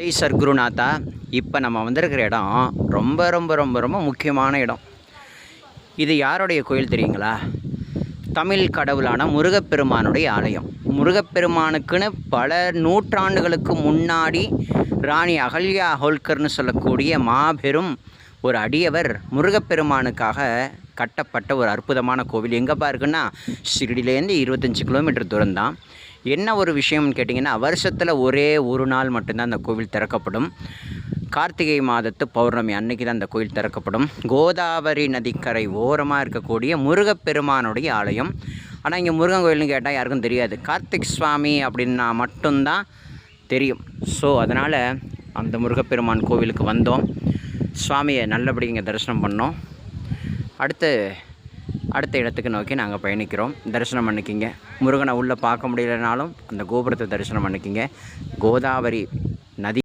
ஜெய் சர்க்குருநாதா இப்போ நம்ம வந்திருக்கிற இடம் ரொம்ப ரொம்ப ரொம்ப ரொம்ப முக்கியமான இடம். இது யாருடைய கோயில் தெரியுங்களா? தமிழ் கடவுளான முருகப்பெருமானுடைய ஆலயம். முருகப்பெருமானுக்குன்னு பல நூற்றாண்டுகளுக்கு முன்னாடி ராணி அகல்யா ஹோல்கர்னு சொல்லக்கூடிய மாபெரும் ஒரு அடியவர் முருகப்பெருமானுக்காக கட்டப்பட்ட ஒரு அற்புதமான கோவில். எங்கேப்பா இருக்குன்னா ஷிரடியிலேருந்து இருபத்தஞ்சி கிலோமீட்டர் தூரம் தான் என்ன ஒரு விஷயம்னு கேட்டிங்கன்னா வருஷத்தில் ஒரே ஒரு நாள் மட்டும்தான் அந்த கோவில் திறக்கப்படும். கார்த்திகை மாதத்து பௌர்ணமி அன்னைக்கு தான் அந்த கோயில் திறக்கப்படும். கோதாவரி நதிக்கரை ஓரமாக இருக்கக்கூடிய முருகப்பெருமானுடைய ஆலயம். ஆனால் இங்கே முருகன் கோயில்னு கேட்டால் யாருக்கும் தெரியாது. கார்த்திக் சுவாமி அப்படின்னா மட்டும்தான் தெரியும். ஸோ அதனால் அந்த முருகப்பெருமான் கோவிலுக்கு வந்தோம். சுவாமியை நல்லபடி இங்கே தரிசனம் பண்ணோம். அடுத்து அடுத்த இடத்துக்கு நோக்கி நாங்கள் பயணிக்கிறோம். தரிசனம் பண்ணிக்கிங்க. முருகனை உள்ளே பார்க்க முடியலனாலும் அந்த கோபுரத்தை தரிசனம் பண்ணிக்கிங்க. கோதாவரி நதி